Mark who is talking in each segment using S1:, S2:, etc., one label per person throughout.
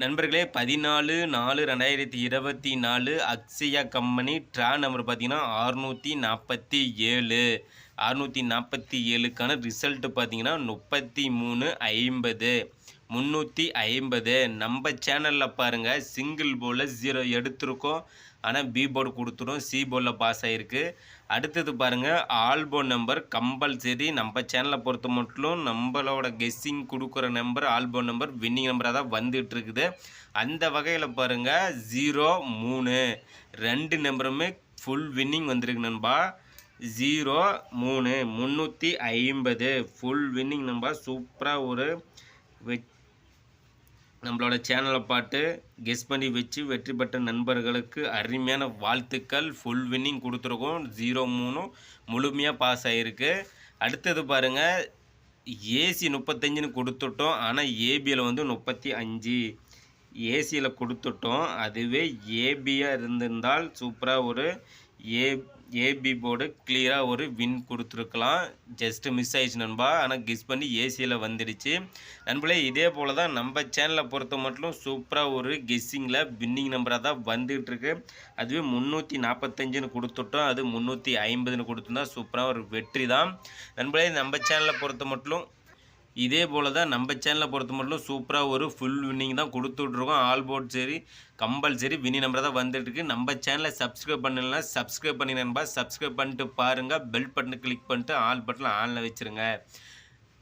S1: நண்பர்களே பதினாலு நாலு ரெண்டாயிரத்தி இருபத்தி நாலு அக்ஷயா கம்பெனி ட்ரா நம்பர் பார்த்தீங்கன்னா அறுநூற்றி நாற்பத்தி ஏழு. அறுநூற்றி நாற்பத்தி ஏழுக்கான ரிசல்ட்டு பார்த்தீங்கன்னா முப்பத்தி மூணு ஐம்பது. முந்நூற்றி ஐம்பது. நம்ம சேனலில் பாருங்கள் சிங்கிள் போலில் ஜீரோ எடுத்திருக்கோம். ஆனால் பி போர்டு கொடுத்துரும் சி போர்டில் பாஸ் ஆகிருக்கு அடுத்தது பாருங்கள் ஆல்போன் நம்பர் கம்பல்சரி நம்ம சேனலை பொறுத்த மட்டும் நம்மளோட கெஸ்ஸிங் கொடுக்குற நம்பர் ஆல்போன் நம்பர் வின்னிங் நம்பராக தான் வந்துட்டு இருக்குது அந்த வகையில் பாருங்கள் ஜீரோ மூணு. ரெண்டு நம்பருமே ஃபுல் வின்னிங் வந்திருக்கு நண்பா. ஜீரோ மூணு. முந்நூற்றி ஐம்பது. ஃபுல் வின்னிங் நம்பா சூப்பராக ஒரு வெ- நம்மளோட சேனலை பார்த்து கெஸ் பண்ணி வச்சு வெற்றி பெற்ற நண்பர்களுக்கு அருமையான வாழ்த்துக்கள். ஃபுல் வின்னிங் கொடுத்துருக்கோம். ஜீரோ மூணு முழுமையாக பாஸ் ஆகிருக்கு அடுத்தது பாருங்கள் ஏசி முப்பத்தஞ்சுன்னு கொடுத்துட்டோம். ஆனால் ஏபியில் வந்து முப்பத்தி அஞ்சு. ஏசியில் கொடுத்துட்டோம். அதுவே ஏபியாக இருந்திருந்தால் சூப்பராக ஒரு ஏ ஏபி போர்டு கிளியராக ஒரு வின் கொடுத்துருக்கலாம். ஜஸ்ட்டு மிஸ் ஆயிடுச்சு நண்பா. ஆனால் கெஸ் பண்ணி ஏசியில் வந்துடுச்சு. நண்பர்களே இதே போல் தான் நம்ம சேனலை பொறுத்த மட்டும் சூப்பராக ஒரு கெஸ்ஸிங்கில் வின்னிங் நம்பராக தான் வந்துகிட்ருக்கு அதுவே முந்நூற்றி நாற்பத்தஞ்சுன்னு கொடுத்துட்டோம். அது முந்நூற்றி ஐம்பதுன்னு கொடுத்துருந்தா சூப்பராக ஒரு வெற்றி தான் நண்பர்களே நம்ம சேனலை பொறுத்த மட்டும் இதே போல் தான் நம்ம சேனலை பொறுத்த மட்டும் சூப்பராக ஒரு ஃபுல் வின்னிங் தான் கொடுத்துட்ருக்கோம். ஆல் போர்ட் சரி கம்பல்சரி வினி நம்பர் தான் வந்துட்டுருக்கு. நம்ம சேனலை சப்ஸ்கிரைப் பண்ணலாம் சப்ஸ்கிரைப் பண்ணி நண்பா. சப்ஸ்கிரைப் பண்ணிட்டு பாருங்கள் பெல் பட்டனை கிளிக் பண்ணிட்டு ஆல் பட்டனில் ஆனில் வச்சுருங்க.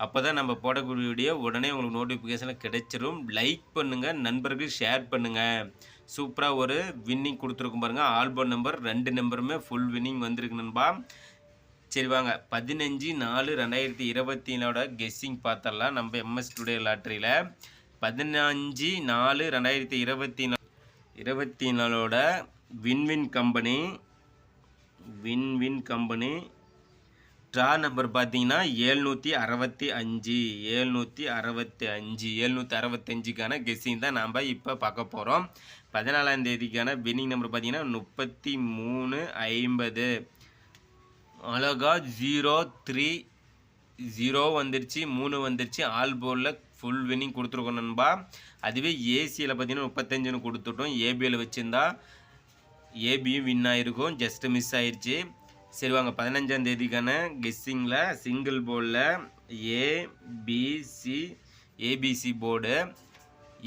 S1: அப்போ தான் நம்ம போடக்கூடிய வீடியோ உடனே உங்களுக்கு நோட்டிஃபிகேஷனில் கிடைச்சிரும். லைக் பண்ணுங்கள் நண்பர்கள் ஷேர் பண்ணுங்கள் சூப்பராக ஒரு வின்னிங் கொடுத்துருக்கும் பாருங்கள் ஆல்பம் நம்பர் ரெண்டு நம்பருமே ஃபுல் வின்னிங் வந்திருக்கு நண்பா. சரி வாங்க. பதினஞ்சு நாலு ரெண்டாயிரத்தி இருபத்தினோட கெஸ்ஸிங் பார்த்தரலாம் நம்ம எம்எஸ் டுடே லாட்ரியில் பதினஞ்சு நாலு ரெண்டாயிரத்தி இருபத்தி நா இருபத்தி நாலோட win win company win win company draw number பார்த்தீங்கன்னா ஏழ்நூற்றி அறுபத்தி அஞ்சு. ஏழ்நூற்றி அறுபத்தி அஞ்சு. ஏழ்நூற்றி அறுபத்தஞ்சுக்கான கெஸ்ஸிங் தான் நாம் இப்போ பார்க்க போகிறோம் பதினாலாம் தேதிக்கான வின்னிங் நம்பர் பார்த்தீங்கன்னா முப்பத்தி மூணு ஐம்பது. அழகா ஜீரோ த்ரீ ஜீரோ வந்துருச்சு மூணு வந்துருச்சு. ஆல் போலில் ஃபுல் வின்னிங் கொடுத்துருக்கோம் நண்பா. அதுவே ஏசியில் பார்த்தீங்கன்னா முப்பத்தஞ்சுன்னு கொடுத்துட்டோம். ஏபியில் வச்சுருந்தா ஏபியும் வின் ஆகிருக்கும் ஜஸ்ட்டு மிஸ் ஆயிடுச்சு சரி வாங்க பதினஞ்சாம் தேதிக்கான கெஸ்ஸிங்கில் சிங்கிள் போர்டில் A B C A B C board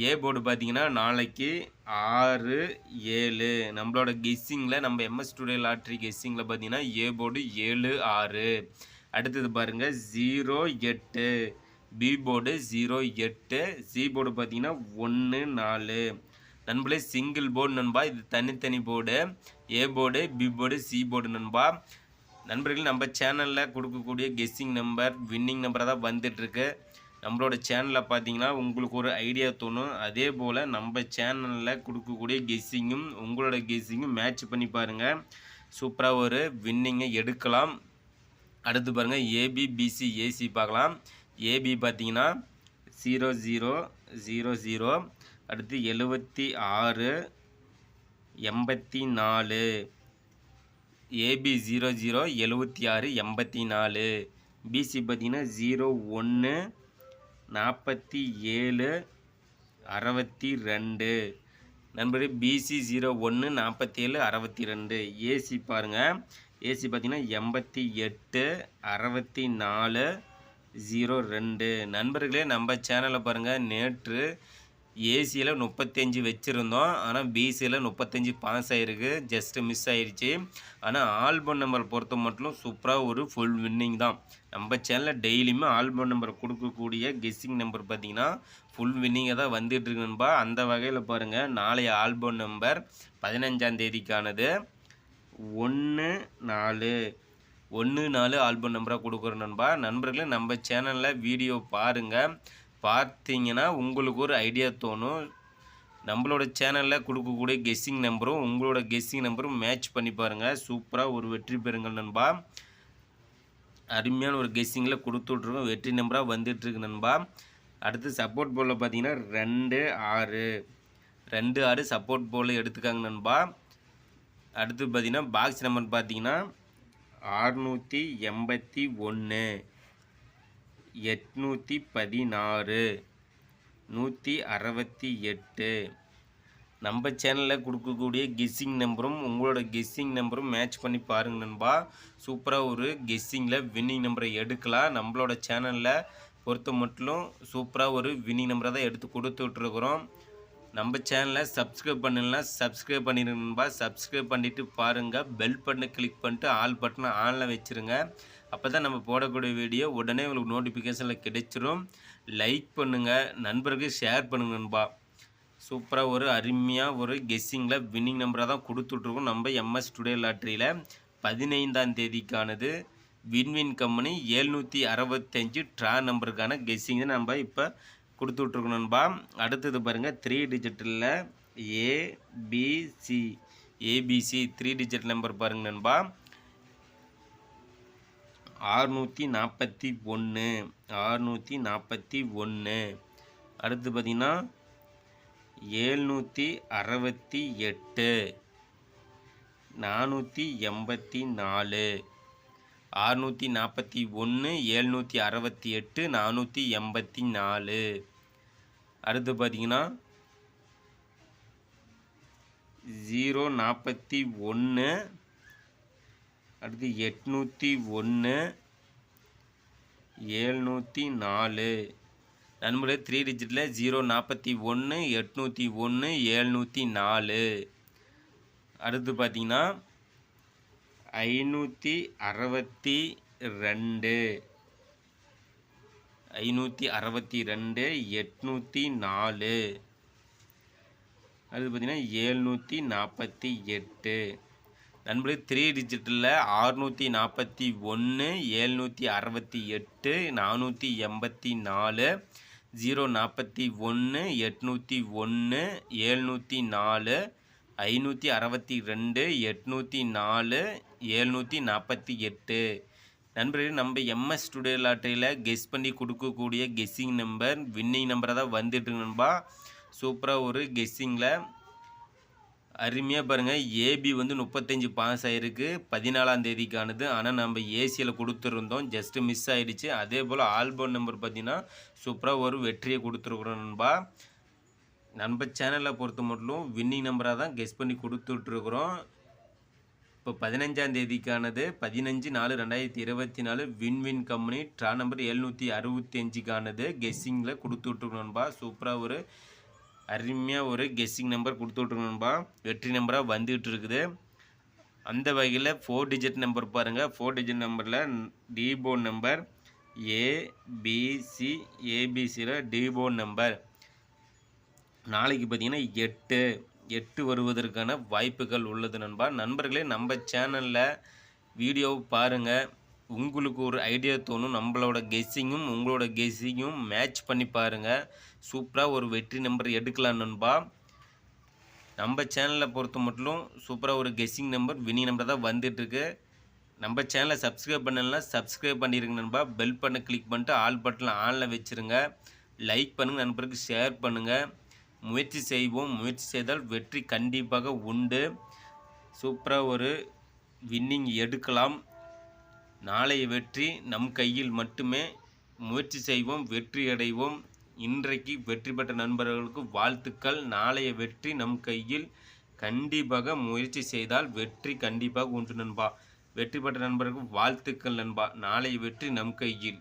S1: A board பார்த்தீங்கன்னா நாளைக்கு ஆறு ஏழு. நம்மளோட கெஸ்ஸிங்கில் நம்ம எம்எஸ் ஸ்டுடியோ லாட்ரி கெஸ்ஸிங்கில் பார்த்தீங்கன்னா ஏ போர்டு ஏழு ஆறு. அடுத்தது பாருங்கள் ஜீரோ எட்டு. பி போர்டு ஜீரோ எட்டு. சி போர்டு பார்த்தீங்கன்னா ஒன்று நாலு. நண்பர்களே சிங்கிள் போர்டு நண்பா? இது தனித்தனி board A board B board C board நண்பா? நண்பர்கள் நம்ம சேனலில் கொடுக்கக்கூடிய கெஸ்ஸிங் நம்பர் வின்னிங் நம்பராக தான் வந்துட்டுருக்கு. நம்மளோட சேனலில் பார்த்தீங்கன்னா உங்களுக்கு ஒரு ஐடியா தோணும். அதே போல் நம்ம சேனலில் கொடுக்கக்கூடிய கெஸ்ஸிங்கும் உங்களோட கெஸ்ஸிங்கும் மேட்ச் பண்ணி பாருங்கள் சூப்பராக ஒரு வின்னிங்கை எடுக்கலாம். அடுத்து பாருங்கள் A B B C A C பார்க்கலாம். ஏபி பார்த்தீங்கன்னா ஜீரோ ஜீரோ ஜீரோ ஜீரோ அடுத்து எழுபத்தி ஆறு எண்பத்தி நாலு. ஏபி ஜீரோ ஜீரோ எழுபத்தி ஆறு எண்பத்தி நாலு. பிசி பார்த்திங்கன்னா ஜீரோ ஒன்று நாற்பத்தி ஏழு அறுபத்தி ரெண்டு. நண்பர் பிசி ஜீரோ ஒன்று நாற்பத்தி ஏழு அறுபத்தி ரெண்டு. ஏசி பாருங்கள் ஏசி பார்த்தீங்கன்னா எண்பத்தி எட்டு அறுபத்தி நாலு ஜீரோ ரெண்டு. நண்பர்களே நம்ம சேனலை பாருங்கள் நேற்று ஏசியில் முப்பத்தஞ்சு வச்சுருந்தோம். ஆனால் பிசியில் முப்பத்தஞ்சு பாஸ் ஆகிருக்கு ஜஸ்ட்டு மிஸ் ஆயிடுச்சு ஆனால் ஆல்பம் நம்பர் பொறுத்த மட்டும் சூப்பராக ஒரு ஃபுல் வின்னிங் தான். நம்ம சேனலில் டெய்லியுமே ஆல்பம் நம்பர் கொடுக்கக்கூடிய கெஸ்ஸிங் நம்பர் பார்த்திங்கன்னா ஃபுல் வின்னிங்காக தான் வந்துட்டு இருக்குன்பா அந்த வகையில் பாருங்கள் நாளைய ஆல்பம் நம்பர் பதினஞ்சாம் தேதிக்கானது. ஒன்று நாலு. ஒன்று நாலு ஆல்பம் நம்பராக கொடுக்குறோம் நண்பா. நண்பர்களே நம்ம சேனலில் வீடியோ பாருங்கள் பார்த்தீங்கன்னா உங்களுக்கு ஒரு ஐடியா தோணும். நம்மளோட சேனலில் கொடுக்கக்கூடிய கெஸ்ஸிங் நம்பரும் உங்களோட கெஸ்ஸிங் நம்பரும் மேட்ச் பண்ணி பாருங்கள் சூப்பராக ஒரு வெற்றி பெறுங்கள் நண்பா. அருமையான ஒரு கெஸ்ஸிங்கில் கொடுத்து விட்ருக்கோம் வெற்றி நம்பராக வந்துட்டுருக்கு நண்பா. அடுத்து சப்போர்ட் போலில் பார்த்தீங்கன்னா ரெண்டு ஆறு. ரெண்டு ஆறு சப்போர்ட் போலில் எடுத்துக்காங்க நண்பா. அடுத்து பார்த்தீங்கன்னா பாக்ஸ் நம்பர் பார்த்தீங்கன்னா அறுநூற்றி எண்பத்தி ஒன்று எட்நூற்றி பதினாறு. நூற்றி அறுபத்தி எட்டு. நம்ம சேனலில் கொடுக்கக்கூடிய கெஸ்ஸிங் நம்பரும் உங்களோட கெஸ்ஸிங் நம்பரும் மேட்ச் பண்ணி பாருங்க நண்பா. சூப்பராக ஒரு கெஸ்ஸிங்கில் வின்னிங் நம்பரை எடுக்கலாம். நம்மளோட சேனலில் பொறுத்த மட்டும் சூப்பராக ஒரு வின்னிங் நம்பரை தான் எடுத்து கொடுத்து விட்ருக்குறோம் நம்ம சேனலை சப்ஸ்கிரைப் பண்ணலாம் சப்ஸ்கிரைப் பண்ணிடுங்கப்பா சப்ஸ்கிரைப் பண்ணிவிட்டு பாருங்கள் பெல் பட்டனை கிளிக் பண்ணிட்டு ஆல் பட்டனை ஆனில் வச்சுருங்க. அப்போ தான் நம்ம போடக்கூடிய வீடியோ உடனே உங்களுக்கு நோட்டிஃபிகேஷனில் கிடைச்சிரும். லைக் பண்ணுங்கள் நண்பருக்கு ஷேர் பண்ணுங்க நண்பா. சூப்பராக ஒரு அருமையாக ஒரு கெஸ்ஸிங்கில் வின்னிங் நம்பராக தான் கொடுத்துட்ருக்கோம். நம்ம எம்எஸ் டுடே லாட்ரியில் பதினைந்தாம் தேதிக்கானது. வின்வின் கம்பெனி ஏழ்நூற்றி அறுபத்தஞ்சு ட்ரா நம்பருக்கான கெஸ்ஸிங் தான் நம்ம இப்போ கொடுத்து நண்பா அடுத்தது பாருங்கள் த்ரீ டிஜிட்டலில் A B C A B C three digit number பாருங்க நண்பா ஆறுநூற்றி நாற்பத்தி ஒன்று ஆறுநூற்றி நாற்பத்தி ஒன்று அடுத்து பார்த்திங்கன்னா ஏழ்நூற்றி அறுபத்தி எட்டு நானூற்றி எண்பத்தி நாலு. ஆறுநூற்றி நாற்பத்தி ஒன்று ஏழ்நூற்றி அறுபத்தி எட்டு நானூற்றி எண்பத்தி நாலு. அடுத்து பார்த்தீங்கன்னா ஜீரோ நாற்பத்தி ஒன்று அடுத்து எட்நூற்றி ஒன்று ஏழ்நூற்றி நாலு. நண்பர்களே த்ரீ டிஜிட்டில் ஜீரோ நாற்பத்தி ஒன்று எட்நூற்றி ஒன்று ஏழ்நூற்றி நாலு. அடுத்து பார்த்தீங்கன்னா ஐநூற்றி அறுபத்தி ரெண்டு. ஐநூற்றி அறுபத்தி ரெண்டு எட்நூற்றி நாலு. அடுத்து பார்த்தீங்கன்னா ஏழ்நூற்றி நாற்பத்தி எட்டு. நண்பர்களே த்ரீ டிஜிட்டில் ஆறுநூற்றி நாற்பத்தி ஒன்று ஏழ்நூற்றி அறுபத்தி எட்டு நானூற்றி எண்பத்தி நாலு ஜீரோ நாற்பத்தி ஒன்று எட்நூற்றி ஒன்று ஏழ்நூற்றி நாலு ஐநூற்றி அறுபத்தி ரெண்டு எட்நூற்றி நாலு ஏழ்நூற்றி நாற்பத்தி எட்டு. நண்பர்களே நம்ம எம்எஸ் ஸ்டுடியோ லாட்டரியில் கெஸ் பண்ணி கொடுக்கக்கூடிய கெஸ்ஸிங் நம்பர் வின்னிங் நம்பரை தான் வந்துட்டு நண்பா. சூப்பராக ஒரு கெஸ்ஸிங்கில் அருமையாக பாருங்கள் ஏபி வந்து முப்பத்தஞ்சு பாஸ் ஆகிருக்கு பதினாலாம் தேதிக்கானது. ஆனால் நம்ம ஏசியில் கொடுத்துருந்தோம் ஜஸ்ட்டு மிஸ் ஆகிடுச்சு அதே போல் ஆல்பம் நம்பர் பார்த்திங்கன்னா சூப்பராக ஒரு வெற்றியை கொடுத்துருக்குறோம் நண்பா. நம்ம சேனலை பொறுத்த மட்டும் வின்னிங் நம்பராக தான் கெஸ் பண்ணி கொடுத்துட்ருக்குறோம் இப்போ பதினஞ்சாம் தேதிக்கானது பதினஞ்சு நாலு ரெண்டாயிரத்தி இருபத்தி நாலு win win company draw number எழுநூற்றி அறுபத்தி அஞ்சுக்கானது கெஸ்ஸிங்கில் கொடுத்துட்ருக்கணும்பா சூப்பராக ஒரு அருமையாக ஒரு கெஸ்ஸிங் நம்பர் கொடுத்து கொடுத்துட்ருக்கணும்பா வெற்றி நம்பராக வந்துகிட்டு இருக்குது அந்த வகையில் ஃபோர் டிஜிட் நம்பர் பாருங்கள் ஃபோர் டிஜிட் நம்பரில் டிபோன் நம்பர் ஏபிசி ஏபிசியில் டிபோன் நம்பர் நாளைக்கு பார்த்தீங்கன்னா எட்டு. எட்டு வருவதற்கான வாய்ப்புகள் உள்ளது நண்பா. நண்பர்களே நம்ம சேனலில் வீடியோ பாருங்கள் உங்களுக்கு ஒரு ஐடியா தோணும் நம்மளோட கெஸ்ஸிங்கும் உங்களோட கெஸ்ஸிங்கும் மேட்ச் பண்ணி பாருங்கள் சூப்பராக ஒரு வெற்றி நம்பர் எடுக்கலாம் நண்பா. நம்ம சேனலை பொறுத்த மட்டும் சூப்பராக ஒரு கெஸ்ஸிங் நம்பர் வினி நம்பர் தான் வந்துட்டுருக்கு. நம்ம சேனலை சப்ஸ்கிரைப் பண்ணலாம் சப்ஸ்கிரைப் பண்ணிடுங்க நண்பா. பெல் பட்டனை கிளிக் பண்ணிட்டு ஆல் பட்டனில் ஆனில் வச்சுருங்க. லைக் பண்ணுங்கள் நண்பருக்கு ஷேர் பண்ணுங்கள் முயற்சி செய்வோம். முயற்சி செய்தால் வெற்றி கண்டிப்பாக உண்டு. சூப்பராக ஒரு வின்னிங் எடுக்கலாம். நாளைய வெற்றி நம் கையில் மட்டுமே. முயற்சி செய்வோம் வெற்றி அடைவோம். இன்றைக்கு வெற்றி பெற்ற நண்பர்களுக்கு வாழ்த்துக்கள். நாளைய வெற்றி நம் கையில் கண்டிப்பாக முயற்சி செய்தால் வெற்றி கண்டிப்பாக உண்டு நண்பா. வெற்றி பெற்ற நண்பர்களுக்கு வாழ்த்துக்கள் நண்பா. நாளைய வெற்றி நம் கையில்.